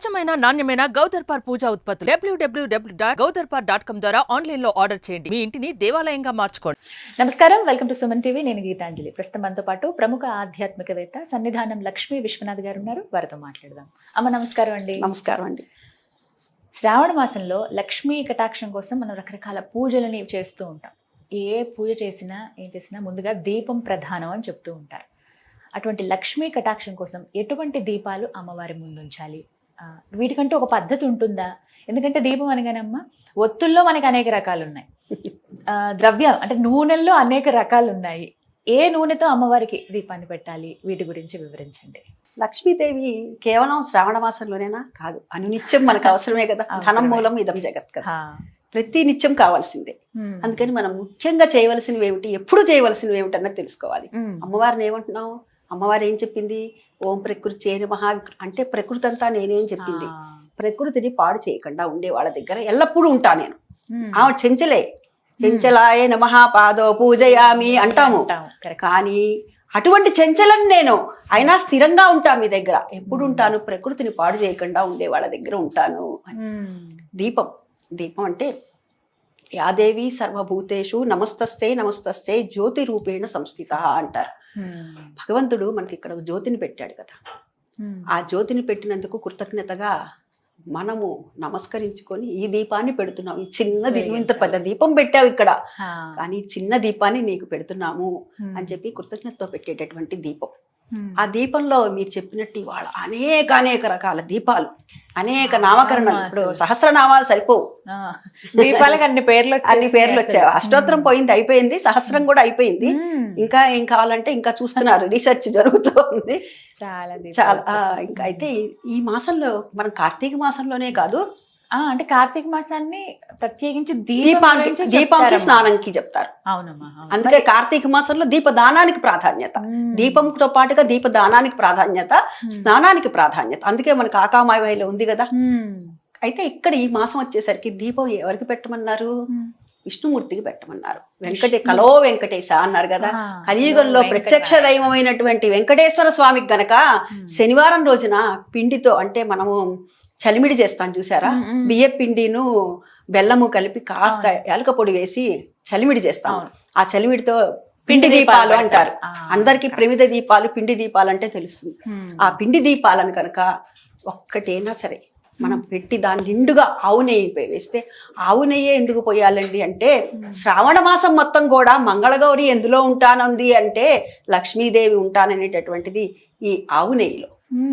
స్వచ్ఛమైన నాణ్యమైన గౌదర్పార్ పూజా ఉత్పత్తులు. డబ్ల్యూడబ్ల్యూడబ్ల్యూ డాట్ గౌదర్పార్ డాట్ కామ్ ద్వారా ఆన్లైన్లో ఆర్డర్ చేయండి. మీ ఇంటిని దేవాలయంగా మార్చుకోండి. నమస్కారం. Welcome to Suman TV. నేను గీతాంజలి. ప్రస్తుతం మనతో పాటు ప్రముఖ ఆధ్యాత్మికవేత్త సన్నిధానం లక్ష్మీ విశ్వనాథ్ గారు ఉన్నారు. వారితో మాట్లాడదాం. అమ్మ నమస్కారం అండి. నమస్కారం అండి. శ్రావణ మాసంలో లక్ష్మీ కటాక్షం కోసం మనం రకరకాల పూజలని చేస్తూ ఉంటాం. ఏ పూజ చేసినా ఏం చేసినా ముందుగా దీపం ప్రధానం అని చెప్తూ ఉంటారు. అటువంటి లక్ష్మీ కటాక్షం కోసం ఎటువంటి దీపాలు అమ్మవారి ముందు ఉంచాలి ఆ, వీటికంటూ ఒక పద్ధతి ఉంటుందా? ఎందుకంటే దీపం అనగానమ్మ ఒత్తుల్లో మనకి అనేక రకాలు ఉన్నాయి ద్రవ్యం అంటే నూనెల్లో అనేక రకాలు ఉన్నాయి ఏ నూనెతో అమ్మవారికి దీపాన్ని పెట్టాలి? వీటి గురించి వివరించండి. లక్ష్మీదేవి కేవలం శ్రావణ మాసంలోనేనా? కాదు. అనునిత్యం మనకు అవసరమే కదా. ధనం మూలం ఇదం జగత్ కదా. ప్రతి నిత్యం కావాల్సిందే. అందుకని మనం ముఖ్యంగా చేయవలసినవి ఏమిటి? ఎప్పుడు చేయవలసినవి ఏమిటి అన్నది తెలుసుకోవాలి. అమ్మవారిని ఏమంటున్నావు? అమ్మవారు ఏం చెప్పింది? ఓం ప్రకృతి చేయని మహా అంటే ప్రకృతి అంతా నేనేం చెప్పింది. ప్రకృతిని పాడు చేయకుండా ఉండే వాళ్ళ దగ్గర ఎల్లప్పుడూ ఉంటా నేను. ఆమె చెంచలే. చెంచలాయ నమః పాదో పూజయామి అంటాము. కానీ అటువంటి చెంచలను నేను అయినా స్థిరంగా ఉంటా మీ దగ్గర. ఎప్పుడు ఉంటాను? ప్రకృతిని పాడు చేయకుండా ఉండే వాళ్ళ దగ్గర ఉంటాను. దీపం. దీపం అంటే యాదేవి సర్వభూతేషు నమస్తస్తే నమస్తస్తే జ్యోతి రూపేణ సంస్థిత అంటారు. భగవంతుడు మనకి ఇక్కడ ఒక జ్యోతిని పెట్టాడు కదా. ఆ జ్యోతిని పెట్టినందుకు కృతజ్ఞతగా మనము నమస్కరించుకొని ఈ దీపాన్ని పెడుతున్నాం ఈ చిన్న దీపం ఇంత పెద్ద దీపం పెట్టావు ఇక్కడ. కానీ చిన్న దీపాన్ని నీకు పెడుతున్నాము. అని చెప్పి కృతజ్ఞతతో పెట్టేటటువంటి దీపం. ఆ దీపంలో మీరు చెప్పినట్టు ఇవాళ అనేక అనేక రకాల దీపాలు అనేక నామకరణాలు ఇప్పుడు. సహస్రనామాలు సరిపోవు. దీపాలకు అన్ని పేర్లు అన్ని పేర్లు వచ్చాయి. అష్టోత్తరం పోయింది అయిపోయింది సహస్రం కూడా అయిపోయింది. ఇంకా ఏం కావాలంటే ఇంకా చూస్తున్నారు రీసెర్చ్ జరుగుతూ ఉంది చాలా చాలా. ఇంకా అయితే ఈ- మాసంలో మనం కార్తీక మాసంలోనే కాదు అంటే కార్తీక మాసాన్ని ప్రత్యేకించి దీపం దీపానికి చెప్తారమ్మా. స్నానంకి చెప్తారు అవునమ్మా అవును. అందుకే కార్తీక మాసంలో దీపదానానికి ప్రాధాన్యత. దీపంతో పాటుగా దీపదానానికి ప్రాధాన్యత స్నానానికి ప్రాధాన్యత అందుకే మనకు ఆకామాయిలో ఉంది కదా. అయితే ఇక్కడ ఈ మాసం వచ్చేసరికి దీపం ఎవరికి పెట్టమన్నారు. విష్ణుమూర్తికి పెట్టమన్నారు వెంకటే కలో వెంకటేశ అన్నారు కదా కలియుగంలో. ప్రత్యక్ష దైవమైనటువంటి వెంకటేశ్వర స్వామికి గనక శనివారం రోజున పిండితో అంటే మనము చలిమిడి చేస్తాం చూసారా. బియ్య పిండిను బెల్లము కలిపి కాస్త యాలక పొడి వేసి చలిమిడి చేస్తాం. ఆ చలిమిడితో పిండి దీపాలు అంటారు. అందరికి ప్రమిద దీపాలు పిండి దీపాలు అంటే తెలుస్తుంది. ఆ పిండి దీపాలను కనుక ఒక్కటైనా సరే మనం పెట్టి దాని నిండుగా ఆవు నెయ్యి వేస్తే ఆవు నెయ్యే ఎందుకు పోయాలండి అంటే శ్రావణ మాసం మొత్తం కూడా మంగళగౌరి ఎందులో ఉంటానంది అంటే లక్ష్మీదేవి ఉంటాననేటటువంటిది ఈ ఆవు నెయ్యిలో.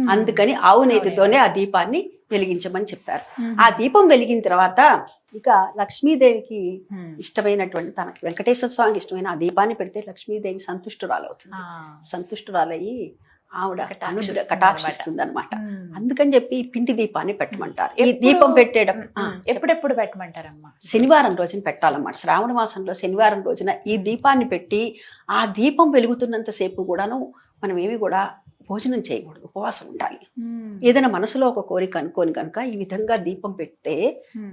అందుకని ఆవు నెయ్యితోనే ఆ దీపాన్ని వెలిగించమని చెప్పారు. ఆ దీపం వెలిగిన తర్వాత ఇక లక్ష్మీదేవికి. ఇష్టమైనటువంటి తనకి వెంకటేశ్వర స్వామికి ఇష్టమైన ఆ దీపాన్ని పెడితే లక్ష్మీదేవి సంతుష్టురాలవుతుంది. సంతుష్టురాలయ్యి ఆవిడ కటాక్షిస్తుంది కటాక్షిస్తుంది అనమాట. అందుకని చెప్పి పిండి దీపాన్ని పెట్టమంటారు ఈ దీపం హ్మ్. ఎప్పుడెప్పుడు పెట్టమంటారమ్మా శనివారం రోజున పెట్టాలన్నమాట శ్రావణ మాసంలో శనివారం రోజున ఈ దీపాన్ని పెట్టి ఆ దీపం వెలుగుతున్నంత సేపు కూడాను మనం ఏమి కూడా భోజనం చేయకూడదు ఉపవాసం ఉండాలి. ఏదైనా మనసులో ఒక కోరిక అనుకోని కనుక ఈ విధంగా దీపం పెడితే.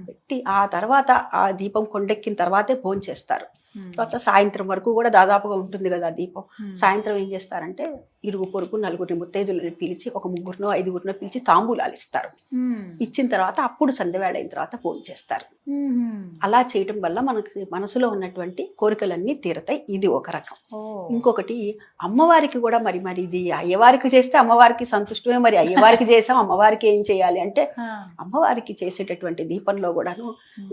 పెట్టి ఆ తర్వాత ఆ దీపం కొండెక్కిన తర్వాతే భోజనం చేస్తారు. తర్వాత సాయంత్రం వరకు కూడా దాదాపుగా ఉంటుంది కదా దీపం హ్మ్. సాయంత్రం ఏం చేస్తారంటే ఇరుగు పొరుగు నలుగురిని ముత్తైదులని పిలిచి ఒక ముగ్గురునో ఐదుగురినో పిలిచి తాంబూలాలు ఇస్తారు హ్మ్. ఇచ్చిన తర్వాత అప్పుడు సంధ్యవేళ అయిన తర్వాత భోజనం చేస్తారు. అలా చేయటం వల్ల మనకి మనసులో ఉన్నటువంటి కోరికలన్నీ తీరతాయి ఇది ఒక రకం. ఇంకొకటి అమ్మవారికి కూడా మరి మరి ఇది అయ్యవారికి చేస్తే అమ్మవారికి సంతుష్టమే మరి అయ్యవారికి చేసాం అమ్మవారికి ఏం చేయాలి అంటే. అమ్మవారికి చేసేటటువంటి దీపంలో కూడాను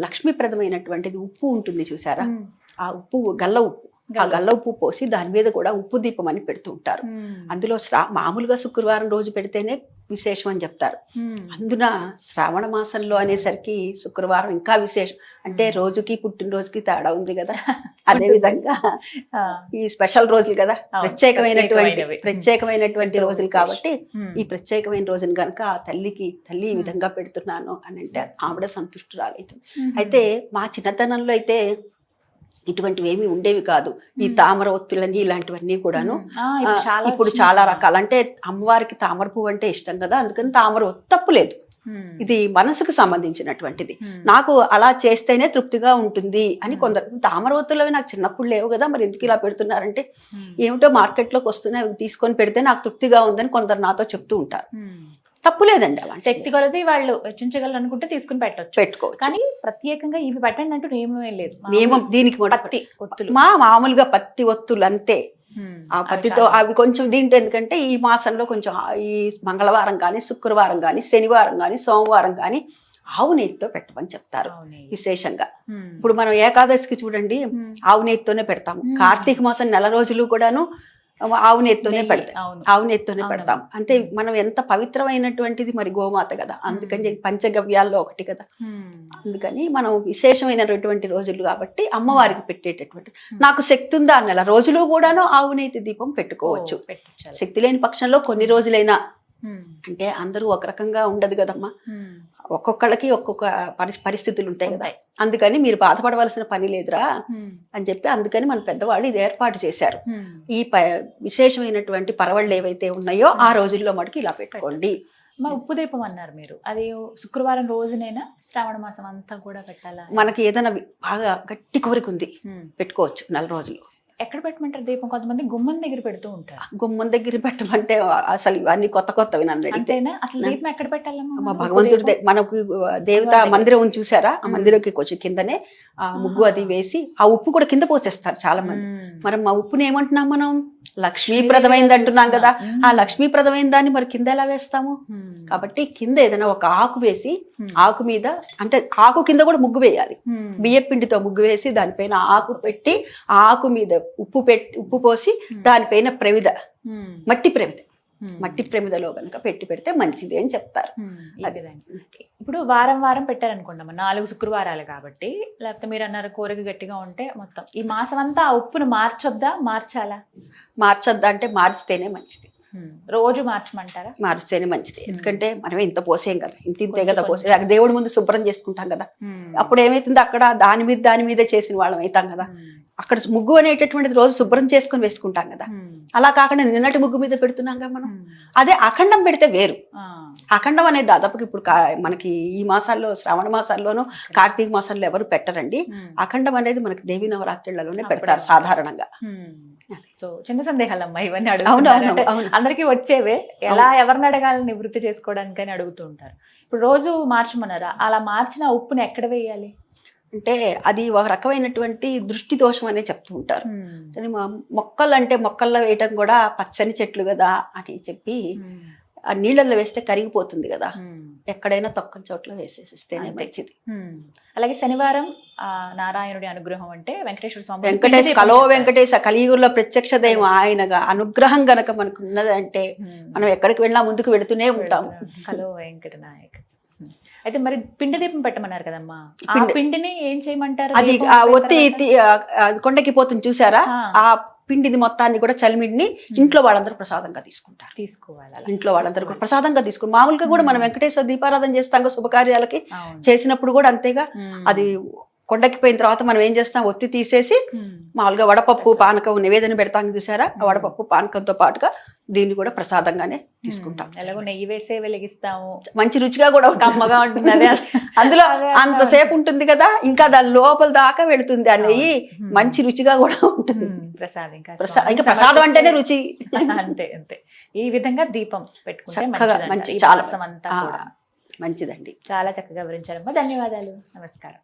లక్ష్మీప్రదమైనటువంటిది ఉప్పు ఉంటుంది చూసారా. ఆ ఉప్పు గల్ల ఉప్పు ఆ గల్ల ఉప్పు పోసి దాని మీద కూడా ఉప్పు దీపం అని పెడుతూ ఉంటారు. అందులో శ్రా మామూలుగా శుక్రవారం రోజు పెడితేనే విశేషం అని చెప్తారు. అందున శ్రావణ మాసంలో అనేసరికి శుక్రవారం ఇంకా విశేషం అంటే రోజుకి పుట్టినరోజుకి తేడా ఉంది కదా అదే విధంగా. ఈ స్పెషల్ రోజులు కదా ప్రత్యేకమైనటువంటి. ప్రత్యేకమైనటువంటి రోజులు. కాబట్టి. ఈ ప్రత్యేకమైన రోజున కనుక ఆ తల్లికి తల్లి ఈ విధంగా పెడుతున్నాను అని అంటే ఆవిడ సంతుష్టురాలైతుంది హ్మ్. అయితే మా చిన్నతనంలో అయితే ఇటువంటివి ఏమీ ఉండేవి కాదు. ఈ తామర ఒత్తులని ఇలాంటివన్నీ కూడాను. ఇప్పుడు చాలా రకాలు. అంటే అమ్మవారికి తామర పువ్వు అంటే ఇష్టం కదా అందుకని తామర ఒత్తు తప్పులేదు హ్మ్. ఇది మనసుకు సంబంధించినటువంటిది. నాకు అలా చేస్తేనే తృప్తిగా ఉంటుంది అని కొందరు. తామర ఒత్తులు అవి నాకు చిన్నప్పుడు లేవు కదా మరి ఎందుకు ఇలా పెడుతున్నారంటే. ఏమిటో మార్కెట్లోకి వస్తున్నాయి తీసుకొని పెడితే నాకు తృప్తిగా ఉందని కొందరు నాతో చెప్తూ ఉంటారు. హ్మ్. తప్పులేదండి అలా శక్తి కొలది వాళ్ళు వెచ్చించగలరు అనుకుంటే తీసుకుని పెట్టొచ్చు పెట్టుకోవచ్చు కానీ ప్రత్యేకంగా ఇవి పెట్టండి అంటూ నియమం ఏం లేదు నియమం దీనికి పత్తి ఒత్తులు మా మామూలుగా పత్తి ఒత్తులు అంతే. ఆ పత్తితో అవి కొంచెం దీంట్లో ఎందుకంటే ఈ మాసంలో కొంచెం ఈ మంగళవారం కానీ శుక్రవారం కానీ శనివారం కానీ సోమవారం కానీ ఆవు నెయ్యితో పెట్టమని చెప్తారు. విశేషంగా. ఇప్పుడు మనం ఏకాదశికి చూడండి. ఆవు నెయ్యితోనే పెడతాము. కార్తీక మాసం నెల రోజులు కూడాను ఆవు నెయ్యి, పెడతాం ఆవు అవును. పెడతాం. అంటే మనం ఎంత పవిత్రమైనటువంటిది మరి గోమాత కదా. అందుకని చెప్పి పంచగవ్యాల్లో ఒకటి కదా. అందుకని మనం విశేషమైనటువంటి రోజులు కాబట్టి అమ్మవారికి పెట్టేటటువంటి నాకు శక్తి ఉందా నెల రోజులు కూడాను ఆవు నెయ్యి దీపం పెట్టుకోవచ్చు. శక్తి లేని పక్షంలో కొన్ని రోజులైనా. అంటే అందరూ ఒక రకంగా ఉండదు కదమ్మా. ఒక్కొక్కళ్ళకి ఒక్కొక్క పరి పరిస్థితులు ఉంటాయి. కదా. అందుకని మీరు బాధపడవలసిన పని లేదురా. అని చెప్పి అందుకని మన పెద్దవాళ్ళు ఇది ఏర్పాటు చేశారు. ఈ ప విశేషమైనటువంటి పరవళ్ళు ఏవైతే ఉన్నాయో ఆ రోజుల్లో మటుకు ఇలా పెట్టుకోండి. మా ఉప్పు దీపం అన్నారు మీరు. అది శుక్రవారం రోజునైనా శ్రావణ మాసం అంతా కూడా పెట్టాలా? మనకి ఏదైనా బాగా గట్టి కోరిక ఉంది. పెట్టుకోవచ్చు నెల రోజులు. ఎక్కడ పెట్టమంటారు దీపం? కొంతమంది గుమ్మం దగ్గర పెడుతూ ఉంటారు. గుమ్మం దగ్గర పెట్టమంటే అసలు ఇవన్నీ కొత్త కొత్తవి నన్ను అంతేనా? అసలు దీపం ఎక్కడ పెట్టాలమ్మా? భగవంతుడి మనకు దేవత మందిరం ఉంది చూసారా? ఆ. మందిరంకి కొంచెం కిందనే ఆ ముగ్గు అది వేసి ఆ ఉప్పు కూడా కింద పోసేస్తారు చాలా మంది. మనం ఆ ఉప్పుని ఏమంటున్నాం మనం? లక్ష్మీప్రదమైంది అంటున్నాం కదా. ఆ లక్ష్మీప్రదమైన దాన్ని మరి కింద ఎలా వేస్తాము. కాబట్టి కింద ఏదైనా ఒక ఆకు వేసి. ఆకు మీద అంటే ఆకు కింద కూడా ముగ్గు వేయాలి. బియ్య పిండితో ముగ్గు వేసి దానిపైన ఆకు పెట్టి ఆకు మీద ఉప్పు పెట్టి ఉప్పు పోసి దానిపైన ఉమ్. మట్టి ఉమ్. మట్టి ప్రమిదలో కనుక పెట్టి పెడితే మంచిది అని చెప్తారు. ఇప్పుడు వారం వారం పెట్టారనుకోండి నాలుగు శుక్రవారాలు కాబట్టి లేకపోతే మీరు అన్నారు కోరిక గట్టిగా ఉంటే మొత్తం. ఈ మాసం అంతా ఆ ఉప్పును మార్చొద్దా మార్చాలా? మార్చొద్దా అంటే మార్చితేనే మంచిది. రోజు మార్చమంటారా? మారిస్తేనే మంచిది. ఎందుకంటే మనం ఇంత పోసేం కదా. ఇంత ఇంతే కదా. పోసేది. అక్కడ దేవుడి ముందు శుభ్రం చేసుకుంటాం కదా. అప్పుడు ఏమైతుంది అక్కడ దాని మీద దాని మీద చేసిన వాళ్ళం అవుతాం కదా. అక్కడ ముగ్గు అనేటటువంటిది రోజు శుభ్రం చేసుకొని వేసుకుంటాం కదా. అలా కాకుండా నిన్నటి ముగ్గు మీద పెడుతున్నాం కదా మనం. అదే అఖండం పెడితే వేరు. అఖండం అనేది దాదాపుకి ఇప్పుడు మనకి ఈ మాసాల్లో శ్రావణ మాసాల్లోనూ కార్తీక మాసాల్లో ఎవరు పెట్టరండి. అఖండం అనేది మనకి దేవి నవరాత్రులలోనే పెడతారు. సాధారణంగా. సో చిన్న సందేహాలమ్మా ఇవన్నీ అవును అడుగుతున్నారు? అందరికీ వచ్చేవే. ఎలా ఎవరిని అడగాలని నివృత్తి చేసుకోవడానికని అడుగుతూ ఉంటారు. ఇప్పుడు రోజు మార్చమన్నారా? అలా మార్చిన ఉప్పుని ఎక్కడ వేయాలి? అంటే అది ఒక రకమైనటువంటి దృష్టి దోషం అనే చెప్తూ ఉంటారు మొక్కలు అంటే మొక్కల్లో వేయటం కూడా పచ్చని చెట్లు కదా అని చెప్పి ఆ నీళ్ళల్లో వేస్తే కరిగిపోతుంది కదా ఎక్కడైనా తొక్కని చోట్ల వేసేసిస్తేనే. మంచిది. అలాగే శనివారం ఆ నారాయణుడి అనుగ్రహం అంటే వెంకటేశ్వర స్వామి వెంకటేశ్ పిండి కలో. వెంకటేశ కలియుగంలో ప్రత్యక్ష దైవం ఆయనగా అనుగ్రహం గనక మనకు ఉన్నది అంటే ఉమ్. మనం ఎక్కడికి వెళ్ళినా ముందుకు వెళుతూనే ఉంటాము కలో వెంకట నాయక్ ఉమ్. అయితే మరి పిండి దీపం పెట్టమన్నారు కదమ్మా. ఆ పిండి- పిండిని ఏం చేయమంటారు? అది ఆ ఒత్తి కొండకి పోతుంది చూసారా? ఆ. పిండిది మొత్తాన్ని కూడా చలిమిడిని ఇంట్లో వాళ్ళందరూ ప్రసాదంగా తీసుకుంటారు. తీసుకోవాలి. ఇంట్లో వాళ్ళందరూ కూడా ప్రసాదంగా తీసుకుంటారు మామూలుగా కూడా మనం వెంకటేశ్వర దీపారాధన చేస్తాం శుభకార్యాలకి. చేసినప్పుడు కూడా అంతేగా. అది కొండకి పోయిన తర్వాత మనం ఏం చేస్తాం? ఒత్తి తీసేసి ఉమ్. మామూలుగా వడపప్పు పానకం నివేదన పెడతాం చూసారా? ఆ వడపప్పు పానకంతో పాటుగా దీన్ని కూడా ప్రసాదంగానే తీసుకుంటాం. ఎలాగో నెయ్యి వేసే వెలిగిస్తాము. మంచి రుచిగా కూడా కమ్మగా ఉంటుంది అదే. అందులో అదే అంతసేపు ఉంటుంది. కదా ఇంకా దాని లోపల దాకా వెళుతుంది ఆ నెయ్యి. ఉమ్. మంచి రుచిగా కూడా ఉంటుంది. ప్రసాదం ఇంకా ప్రసాదం అంటేనే రుచి. అంతే అంతే. ఈ విధంగా దీపం పెట్టుకుంటే. మంచి చాలా మంచిదండి. చాలా చక్కగా వివరించారమ్మా. ధన్యవాదాలు. నమస్కారం.